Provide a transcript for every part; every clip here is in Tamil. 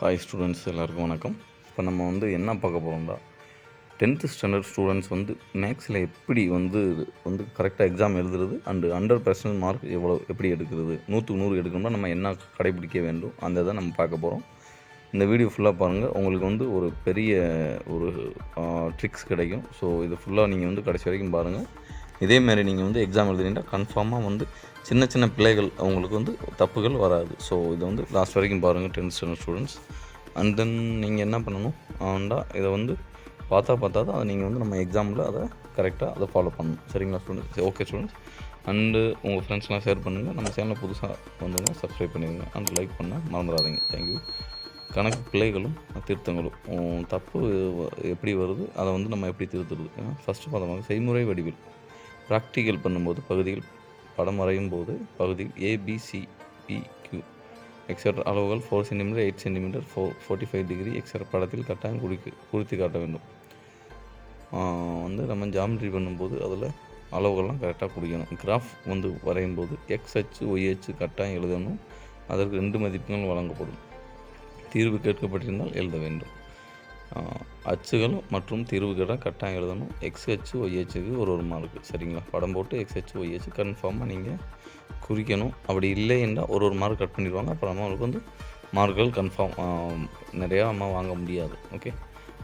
ஹாய் ஸ்டூடெண்ட்ஸ் எல்லாருக்கும் வணக்கம். இப்போ நம்ம வந்து என்ன பார்க்க போகிறோம்னா டென்த்து ஸ்டாண்டர்ட் ஸ்டூடெண்ட்ஸ் வந்து மேக்ஸில் எப்படி வந்து வந்து கரெக்டாக எக்ஸாம் எழுதுறது அண்டு ஹண்ட்ரட் பர்சன்ட் மார்க் எவ்வளோ எப்படி எடுக்கிறது? நூற்றுக்கு நூறு எடுக்கணும்னா நம்ம என்ன கடைபிடிக்க வேண்டும்? அந்த இதை நம்ம பார்க்க போகிறோம் இந்த வீடியோ ஃபுல்லாக பாருங்கள் உங்களுக்கு வந்து ஒரு பெரிய ஒரு ட்ரிக்ஸ் கிடைக்கும். ஸோ இது ஃபுல்லாக நீங்கள் வந்து கடைசி வரைக்கும் பாருங்கள் இதேமாரி நீங்கள் வந்து எக்ஸாம் எழுதுனீங்கன்னா கன்ஃபார்மாக வந்து சின்ன சின்ன பிள்ளைகள் அவங்களுக்கு வந்து தப்புகள் வராது. ஸோ இதை வந்து லாஸ்ட் வரைக்கும் பாருங்கள் tenth standard students and then நீங்கள் என்ன பண்ணணும்? ஆண்டா இதை வந்து பார்த்தா பார்த்தா தான் அதை நீங்கள் வந்து நம்ம எக்ஸாமில் அதை கரெக்டாக அதை ஃபாலோ பண்ணணும். சரிங்களா ஸ்டூடெண்ட்ஸ் ஓகே ஸ்டூடெண்ட்ஸ் அண்டு உங்கள் ஃப்ரெண்ட்ஸ்லாம் ஷேர் பண்ணுங்கள் நம்ம சேனலில் புதுசாக வந்தவங்க சப்ஸ்கிரைப் பண்ணிடுங்க. அண்ட் லைக் பண்ண மறந்துடாதீங்க. தேங்க்யூ கணக்கு பிள்ளைகளும் திருத்தங்களும். தப்பு எப்படி வருது அதை வந்து நம்ம எப்படி திருத்துறது? ஃபஸ்ட்டு பார்த்தோம்னா செய்முறை வடிவில். ப்ராக்டிக்கல் பண்ணும்போது பகுதியில் படம் வரையும் போது பகுதியில் A B C P Q extra அளவுகள் four centimetre eight centimetre four forty five degree extra படத்தில் கட்டாயம் குறிக்கு குறித்து காட்ட வேண்டும். வந்து நம்ம ஜாமெட்ரி பண்ணும்போது அதில் அளவுகள்லாம் கரெக்டாக குறிக்கணும் கிராஃப் வந்து வரையும் போது எக்ஸ் அச்சு ஒய் அச்சு கட்டாயம் எழுதணும். அதற்கு ரெண்டு மதிப்புகள் வழங்கப்படும். தீர்வு கேட்கப்பட்டிருந்தால் எழுத வேண்டும். அச்சுகளும் அச்சுகள் மற்றும் தீர்வு கட்டாயம் எழுதணும். எக்ஸ் அச்சு ஒரு ஒரு மார்க்கு. சரிங்களா? படம் போட்டு எக்ஸ் அச்சு கன்ஃபார்மாக நீங்கள் குறிக்கணும். அப்படி இல்லை என்றால் ஒரு ஒரு மார்க் கட் பண்ணிடுவாங்க. அப்புறம் நம்மளுக்கு வந்து மார்க்குகள் கன்ஃபார்ம் நிறையா நம்ம வாங்க முடியாது. ஓகே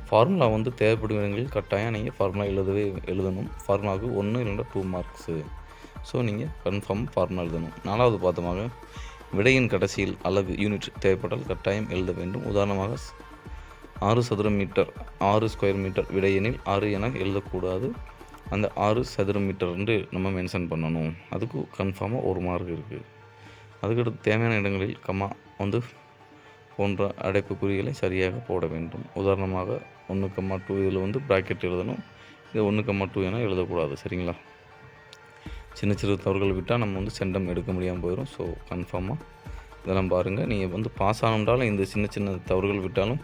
ஃபார்முலா வந்து தேவைப்படும் இடங்களில் கட்டாயம் நீங்கள் ஃபார்முலா எழுதவே எழுதணும். ஃபார்முலாவுக்கு ஒன்று இல்லைன்னா டூ மார்க்ஸு ஸோ நீங்கள் கன்ஃபார்ம் ஃபார்முலா எழுதணும். நாலாவது பார்த்தமாக விடையின் கடைசியில் அளவு யூனிட் தேவைப்பட்டால் கட்டாயம் எழுத வேண்டும். உதாரணமாக ஆறு சதுர மீட்டர் ஆறு ஸ்கொயர் மீட்டர் விடையெனில் ஆறு என எழுதக்கூடாது. அந்த ஆறு சதுர மீட்டர்ன்று நம்ம மென்ஷன் பண்ணணும். அதுக்கு கன்ஃபார்மாக ஒரு மார்க் இருக்குது அதுக்கடுத்து தேவையான இடங்களில் கம்மா வந்து போன்ற அடைப்பு குறிகளை சரியாக போட வேண்டும். உதாரணமாக ஒன்று கம்மா டூ இதில் வந்து ப்ராக்கெட் எழுதணும். இது ஒன்று கம்மா டூ என எழுதக்கூடாது. சரிங்களா? சின்ன சிறு தவறுகள் விட்டால் நம்ம வந்து சென்டம் எடுக்க முடியாமல் போயிடும் ஸோ கன்ஃபார்மாக இதெல்லாம் பாருங்கள் நீங்கள் வந்து பாஸ் ஆனோம்னாலும் இந்த சின்ன சின்ன தவறுகள் விட்டாலும்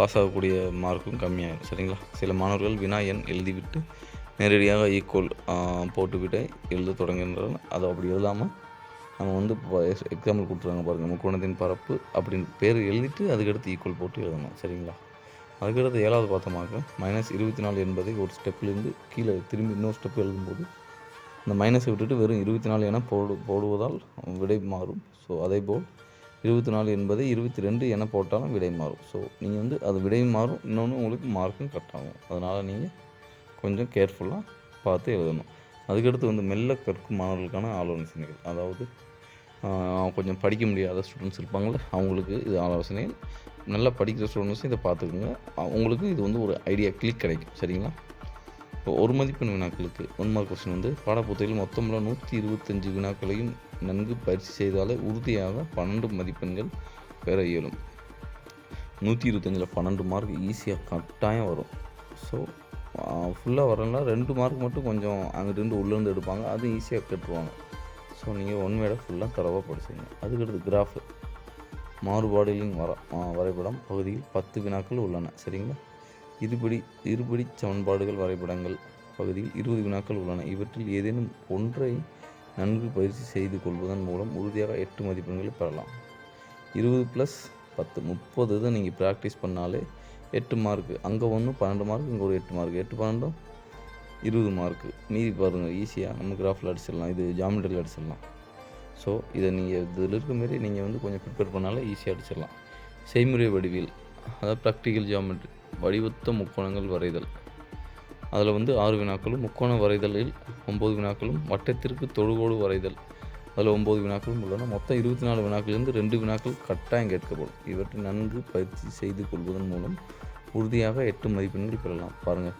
பாஸ் ஆகக்கூடிய மார்க்கும் கம்மியாகும் சரிங்களா? சில மாணவர்கள் வினா எண் எழுதிவிட்டு நேரடியாக e ஈக்குவல் போட்டுவிட்டு எழுத தொடங்குகின்றனர். அது அப்படி எழுதாமல் நம்ம வந்து இப்போ எக்ஸாம்பிள் கொடுத்துருவாங்க பாருங்கள் முக்கோணத்தின் பரப்பு அப்படின்னு பேர் எழுதிட்டு அதுக்கடுத்து e ஈக்குவல் போட்டு எழுதணும் சரிங்களா? அதுக்கடுத்து ஏழாவது பார்த்தோமாக்க மைனஸ் இருபத்தி நாலு என்பதை ஒரு ஸ்டெப்லேருந்து கீழே திரும்பி இன்னொரு ஸ்டெப் எழுதும்போது இந்த மைனஸை விட்டுட்டு வெறும் இருபத்தி நாலு என போடு போடுவதால் விடை மாறும். ஸோ அதேபோல் இருபத்தி நாலு என்பதை இருபத்தி ரெண்டு என போட்டாலும் விடை மாறும். ஸோ நீங்கள் வந்து அது விடை மாறும். இன்னொன்று உங்களுக்கு மார்க்கும் கட் ஆகும். அதனால் நீங்கள் கொஞ்சம் கேர்ஃபுல்லாக பார்த்து எழுதணும். அதுக்கடுத்து வந்து மெல்ல கற்கும் மாணவர்களுக்கான ஆலோசனைகள் அதாவது கொஞ்சம் படிக்க முடியாத ஸ்டூடெண்ட்ஸ் இருப்பாங்கள அவங்களுக்கு இது ஆலோசனைகள் நல்லா படிக்கிற ஸ்டூடெண்ட்ஸும் இதை பார்த்துக்குங்க. அவங்களுக்கு இது வந்து ஒரு ஐடியா கிளிக் கிடைக்கும். சரிங்களா? இப்போ ஒரு மதிப்பெண் வினாக்களுக்கு ஒன் மார்க் கொஸ்டின் வந்து பாடப்புத்தகத்தில் மொத்தமுள்ள நூற்றி இருபத்தஞ்சு வினாக்களையும் நன்கு பயிற்சி செய்தாலே உறுதியாக பன்னெண்டு மதிப்பெண்கள் பெற இயலும். நூற்றி இருபத்தஞ்சில் பன்னெண்டு மார்க் ஈஸியாக கட்டாயம் வரும். ஸோ ஃபுல்லாக வரலனா ரெண்டு மார்க் மட்டும் கொஞ்சம் அங்கிட்டு உள்ளேருந்து எடுப்பாங்க. அது ஈஸியாக கட்டுருவாங்க. ஸோ நீங்கள் ஒன் வேடை ஃபுல்லாக தரவாக படிச்சுங்க அதுக்கடுத்து கிராஃபு மாறுபாடுகளின் வர வரைபடம் பகுதியில் பத்து வினாக்கள் உள்ளன. சரிங்களா? இருபடி இருபடி சமன்பாடுகள் வரைபடங்கள் பகுதியில் இருபது வினாக்கள் உள்ளன. இவற்றில் ஏதேனும் ஒன்றை நன்கு பயிற்சி செய்து கொள்வதன் மூலம் உறுதியாக எட்டு மதிப்பெண்களை பெறலாம். இருபது ப்ளஸ் பத்து முப்பது இதை நீங்கள் ப்ராக்டிஸ் பண்ணாலே எட்டு மார்க்கு அங்கே ஒன்று பன்னெண்டு மார்க் இங்கே ஒரு எட்டு மார்க் எட்டு பன்னெண்டும் இருபது மார்க்கு மீதி பாருங்கள் ஈஸியாக நம்ம கிராஃபில் அடிச்சிடலாம். இது ஜாமெட்ரியில் அடிச்சிடலாம். ஸோ இதை நீங்கள் இதில் இருக்க மாரி நீங்கள் வந்து கொஞ்சம் ப்ரிப்பேர் பண்ணாலே ஈஸியாக அடிச்சிடலாம். செய்முறை வடிவில் அதாவது ப்ராக்டிக்கல் ஜாமெட்ரி வடிவத்த முக்கோணங்கள் வரைதல். அதில் வந்து ஆறு வினாக்களும் முக்கோண வரைதலில் ஒம்பது வினாக்களும் வட்டத்திற்கு தொடுகோடு வரைதல். அதில் ஒம்பது வினாக்களும் உள்ளன. மொத்தம் இருபத்தி நாலு வினாக்களிலிருந்து ரெண்டு வினாக்கள் கட்டாயம் கேட்கப்படும். இவற்றை நன்கு பயிற்சி செய்து கொள்வதன் மூலம் உறுதியாக எட்டு மதிப்பெண்கள் பெறலாம். பாருங்கள்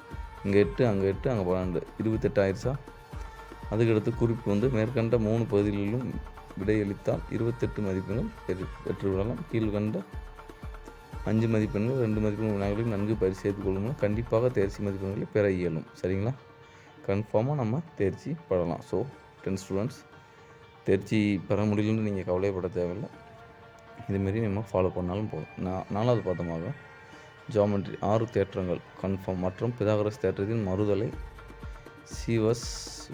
இங்கே எட்டு அங்கே எட்டு அங்கே பன்னெண்டு. இருபத்தெட்டு ஆயிடுச்சா? அதுக்கடுத்து குறிப்பு வந்து மேற்கண்ட மூணு பகுதிகளிலும் விடையளித்தால் இருபத்தெட்டு மதிப்பெண்கள் பெற்று பெற்றுவிடலாம். கீழ்கண்ட அஞ்சு மதிப்பெண்கள் ரெண்டு மதிப்பெண்கள் வினாக்களையும் நன்கு பயிற்சி கொள்ளணும் கண்டிப்பாக தேர்ச்சி மதிப்பெண்களை பெற இயலும். சரிங்களா? கன்ஃபார்மாக நம்ம தேர்ச்சி படலாம் ஸோ டென் ஸ்டூடெண்ட்ஸ் தேர்ச்சி பெற முடியலன்னு நீங்கள் கவலைப்பட தேவையில்லை. இதுமாரி நம்ம ஃபாலோ பண்ணாலும் போதும். நான் நாலாவது பார்த்தமாக ஜாமெட்ரி ஆறு தேற்றங்கள் கன்ஃபார்ம் மற்றும் பிதாகரஸ் தேற்றத்தின் மறுதலை சீவஸ்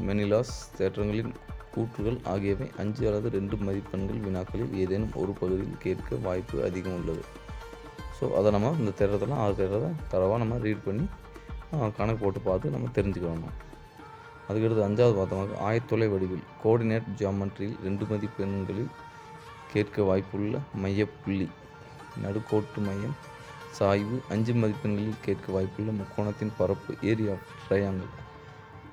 மெனிலாஸ் தேற்றங்களின் கூற்றுகள் ஆகியவை அஞ்சு அல்லது ரெண்டு மதிப்பெண்கள் வினாக்களில் ஏதேனும் ஒரு பகுதியில் கேட்க வாய்ப்பு அதிகம் உள்ளது. ஸோ அதை நம்ம இந்த தேடுறதெல்லாம் ஆறு தேடுறதை தரவாக நம்ம ரீட் பண்ணி கணக்கு போட்டு பார்த்து நம்ம தெரிஞ்சுக்கணும். அதுக்கடுத்து அஞ்சாவது பார்த்தோம்னா ஆயத்தொலை வடிவில் கோஆர்டினேட் ஜியாமெட்ரியில் ரெண்டு மதிப்பெண்களில் கேட்க வாய்ப்புள்ள மையப்புள்ளி நடுக்கோட்டு மையம் சாய்வு அஞ்சு மதிப்பெண்களில் கேட்க வாய்ப்புள்ள முக்கோணத்தின் பரப்பு ஏரியா ட்ரையாங்கிள்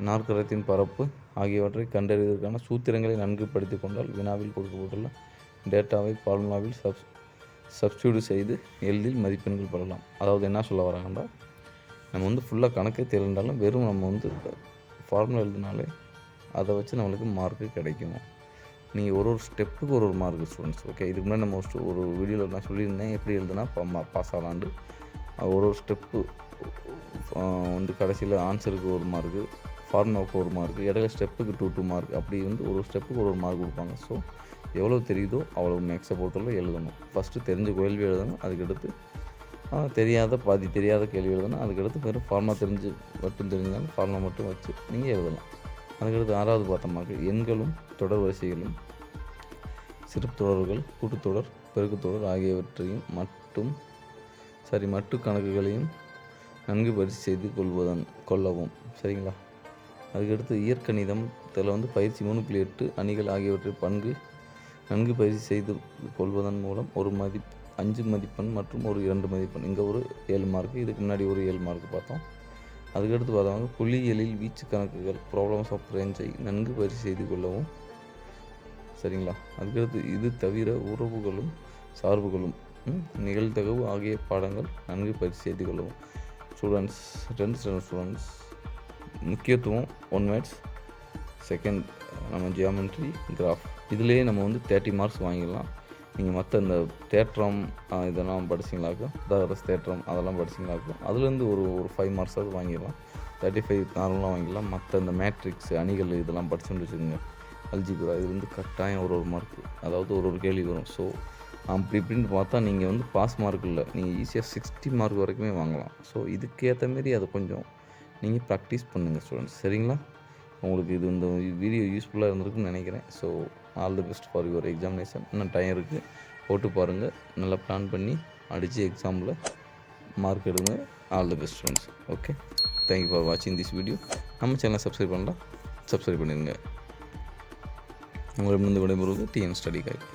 நாற்கரத்தின் பரப்பு ஆகியவற்றை கண்டறிவதற்கான சூத்திரங்களை நன்கு படித்து கொண்டால் வினாவில் கொடுக்கப்பட்டுள்ள டேட்டாவை ஃபார்முலாவில் சப்ஸ் சப்ஸ்டியூட் செய்து எளிதில் மதிப்பெண்கள் பெறலாம். அதாவது என்ன சொல்ல வராங்கன்னா நம்ம வந்து ஃபுல்லாக கணக்கே தெரிந்தாலும் வெறும் நம்ம வந்து ஃபார்முலா எழுதினாலே அதை வச்சு நம்மளுக்கு மார்க்கு கிடைக்கும். நீங்கள் ஒரு ஒரு ஸ்டெப்புக்கு ஒரு ஒரு மார்க் ஸ்டூடெண்ட்ஸ் ஓகே இதுக்கு முன்னாடி நம்ம ஒரு ஒரு வீடியோவில் நான் சொல்லியிருந்தேன் எப்படி எழுதுனா பாஸ் ஆகலான்ட்டு ஒரு ஒரு ஸ்டெப்பு வந்து கடைசியில் ஆன்சருக்கு ஒரு மார்க்கு ஃபார்முலாவுக்கு ஒரு மார்க்கு இடையில ஸ்டெப்புக்கு டூ டூ மார்க் அப்படி வந்து ஒரு ஸ்டெப்புக்கு ஒரு ஒரு மார்க் கொடுப்பாங்க. ஸோ எவ்வளோ தெரியுதோ அவ்வளோ மேக்ஸை பொறுத்தவரை எழுதணும். ஃபஸ்ட்டு தெரிஞ்ச கேள்வி எழுதணும் அதுக்கடுத்து தெரியாத பாதி தெரியாத கேள்வி எழுதணும் அதுக்கடுத்து வெறும் ஃபார்மாக தெரிஞ்சு மட்டும் தெரிஞ்சாலும் ஃபார்மா மட்டும் வச்சு நீங்கள் எழுதலாம். அதுக்கடுத்து ஆறாவது பார்த்தோம்னாக்க எண்களும் தொடர் வரிசைகளும் சிறப்பு தொடர்கள் கூட்டுத்தொடர் பெருக்குத்தொடர் ஆகியவற்றையும் மட்டும் சரி மட்டு கணக்குகளையும் நன்கு பயிற்சி செய்து கொள்வதன் கொள்ளவும். சரிங்களா? அதுக்கடுத்து இயற்கணிதம் இதில் வந்து பயிற்சி மூணு புள்ளி எட்டு அணிகள் ஆகியவற்றை பங்கு நன்கு பயிற்சி செய்து கொள்வதன் மூலம் ஒரு மதி அஞ்சு மதிப்பெண் மற்றும் ஒரு இரண்டு மதிப்பெண். இங்கே ஒரு ஏழு மார்க்கு இதுக்கு முன்னாடி ஒரு ஏழு மார்க் பார்த்தோம். அதுக்கடுத்து பார்த்தவங்க புள்ளியியலில் வீச்சு கணக்குகள் ப்ராப்ளம்ஸ் ஆஃப் ரேஞ்சை நன்கு பயிற்சி செய்து கொள்ளவும். சரிங்களா? அதுக்கடுத்து இது தவிர உறவுகளும் சார்புகளும் நிகழ்தகவு ஆகிய பாடங்கள் நன்கு பயிற்சி செய்து கொள்ளவும். ஸ்டூடெண்ட்ஸ் டென்த் ஸ்டாண்டர்ட் ஸ்டூடெண்ட்ஸ் முக்கியத்துவம் ஒன் மேட்ஸ் செகண்ட் நம்ம ஜியாமெண்ட்ரி கிராஃப் இதுலேயே நம்ம வந்து தேர்ட்டி மார்க்ஸ் வாங்கிடலாம். நீங்கள் மற்ற இந்த தேற்றம் இதெல்லாம் படிச்சிங்களாக்கும் உதாரணஸ் தேற்றம் அதெல்லாம் படிச்சிங்களாக்கும் அதுலேருந்து ஒரு ஒரு ஃபைவ் மார்க்ஸாவது வாங்கிடலாம். தேர்ட்டி ஃபைவ் நார்மலாக வாங்கிடலாம். மற்ற இந்த மேட்ரிக்ஸ் அணிகள் இதெல்லாம் படிச்சுட்டு வச்சுக்கோங்க. அல்ஜிபுரா இது வந்து கட்டாயம் ஒரு ஒரு மார்க் அதாவது ஒரு ஒரு கேள்வி வரும். ஸோ அப்படி இப்படின்னு பார்த்தா நீங்கள் வந்து பாஸ் மார்க் இல்லை. நீங்கள் ஈஸியாக சிக்ஸ்டி மார்க் வரைக்குமே வாங்கலாம். ஸோ இதுக்கேற்ற மாரி அதை கொஞ்சம் நீங்கள் ப்ராக்டிஸ் பண்ணுங்கள் ஸ்டூடெண்ட்ஸ் சரிங்களா? உங்களுக்கு இது இந்த வீடியோ யூஸ்ஃபுல்லாக இருந்திருக்குன்னு நினைக்கிறேன். So all the best for your examination. இன்னும் டைம் இருக்குது போட்டு பாருங்கள் நல்லா பிளான் பண்ணி அடித்து எக்ஸாமில் மார்க் எடுங்க. All the best friends okay thank you for வாட்சிங் திஸ் வீடியோ நம்ம சேனலை சப்ஸ்கிரைப் பண்ணலாம் சப்ஸ்கிரைப் பண்ணிடுங்க உங்களிடமிருந்து விடைபெறுவது டிஎன் ஸ்டடி கைட்